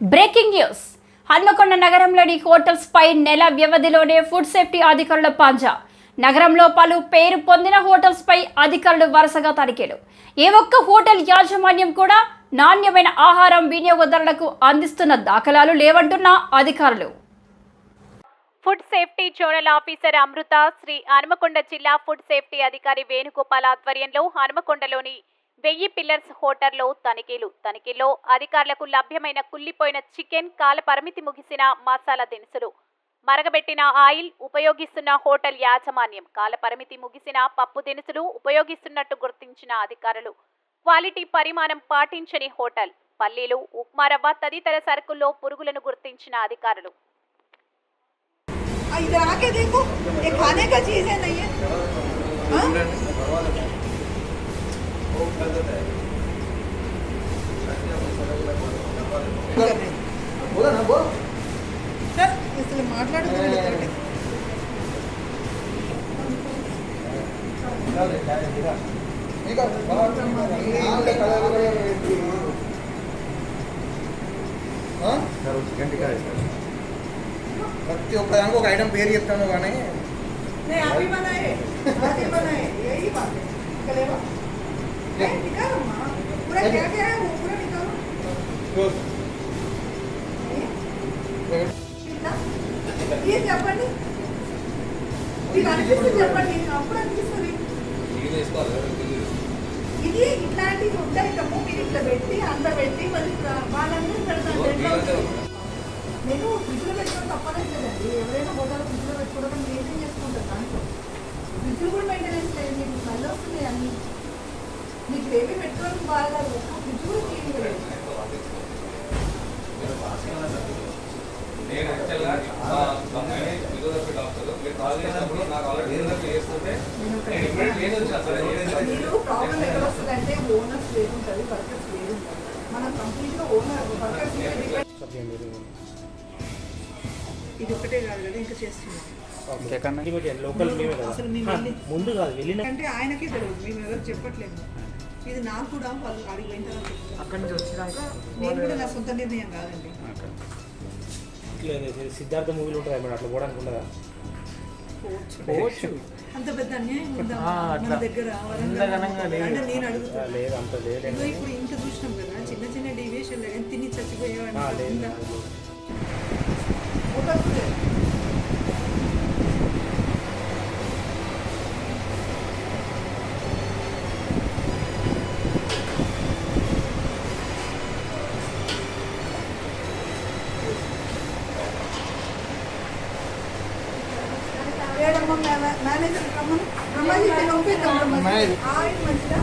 Breaking news. Hanamkonda నగరంలోని hotels పై నెల వ్యవధిలోనే ఫుడ్ సేఫ్టీ అధికారుల పాంజా. నగరంలో పలు పేరు పొందిన హోటల్స్ పై అధికారులు వరుసగా తనిఖీలు. ఏ ఒక్క హోటల్ యాజమాన్యం కూడా నాణ్యమైన ఆహారం వినియోగదారులకు అందిస్తున్న దాఖలాలు లేవంటున్న అధికారులు. Food safety zonal officer Amrutha Sri Hanumakonda జిల్లా ఫుడ్ సేఫ్టీ అధికారి వేణుగోపాల్ ఆధ్వర్యంలో హనుమకొండలోని వెయ్యి పిల్లర్స్ హోటల్లో తనిఖీలు తనిఖీల్లో అధికారులకు లభ్యమైన కుళ్ళిపోయిన చికెన్ కాల పరిమితి ముగిసిన మసాలా దినుసులు మరగబెట్టిన ఆయిల్ ఉపయోగిస్తున్న హోటల్ యాజమాన్యం కాల పరిమితి ముగిసిన పప్పు దినుసులు ఉపయోగిస్తున్నట్టు గుర్తించిన అధికారులు క్వాలిటీ పరిమాణం పాటించని హోటల్ పల్లీలు ఉప్మా రవ్వ తదితర సరుకుల్లో పురుగులను గుర్తించిన అధికారులు आ, इधर आके देखो ये खाने का चीज है नहीं है हाँ? సార్ అసలు మాట్లాడుతున్నాడు ప్రతి ఒక్క దానికి ఒక ఐటమ్ పేరు చెప్తాను కానీ అవి మన అవి మన ఏ బాగా पूरा क्या क्या है वो पूरा निकालो ఇట్లా? ఇది చెప్పండి మీకు అనిపిస్తుంది చెప్పండి అప్పుడు అనిపిస్తుంది ఇది ఇట్లాంటివి ఉంటాయి తప్పు మీరు ఇట్లా పెట్టి అంత పెట్టి మళ్ళీ ప్ర- వాళ్ళందరూ పెడతారు ఎట్లా అవుతుంది? నేను ఫ్రిడ్జ్లో పెట్టుకోవడం తప్పలేదు కదండి ఎవరైనా హోటల్ ఫ్రిడ్జ్లో పెట్టుకోవడం మెయింటైన్ చేసుకుంటారు దాంట్లో ఫ్రిడ్జ్ కూడా మెయింటెనెన్స్ లేదు మీకు స్మెల్ వస్తుంది అన్ని మీకు ఏమి పెట్టుకోవడం బాగా ఒక్క ఫ్రిడ్జ్ కూడా క్లీన్ లేదు. నేను యాక్చువల్గా మా కంపెనీ ఫిజియోథెరపీ డాక్టర్. మీరు కాల్ చేసినప్పుడు నాకు ఆల్రెడీ ఫిజియోథెరపీ చేస్తుంటే నేను ఇమ్మీడియట్ లేని వచ్చాను సార్ మీరు ప్రాబ్లం ఎక్కడ వస్తుందంటే ఓనర్స్ వేరుంటుంది వర్కర్స్ వేరుంటుంది మనం కంప్లీట్గా ఓనర్ వర్కర్స్ మీద డిపెండ్ ఇది ఒకటే కాదు కదా ఇంకా చేస్తున్నాం. లోకల్ మేమే కదా. అసలు మేము వెళ్ళి ముందు కాదు వెళ్ళిన అంటే ఆయనకే తెలియదు మేము ఎవరు చెప్పట్లేదు. ఇది నాకు కూడా వాళ్ళు అడిగి పోయిన తర్వాత. అక్కడి నుంచి వచ్చినాక నేను కూడా నా సొంత నిర్ణయం కాదండి. సిద్ధార్థ మూవీలో ఉంటుంది మేడం అట్లా పోవడానికి ఉండదా? పోవచ్చు. అంత పెద్ద అన్యాయం ఉందా? మన. దగ్గర అంటే నేను అడుగుతాను ఇప్పుడు ఇంత చూసినాం కదా చిన్న చిన్న డీవియేషన్ తిని చచ్చిపోయేవాడిని ఉందా? Manager Brahma Brahmaji complete oil మంచిదా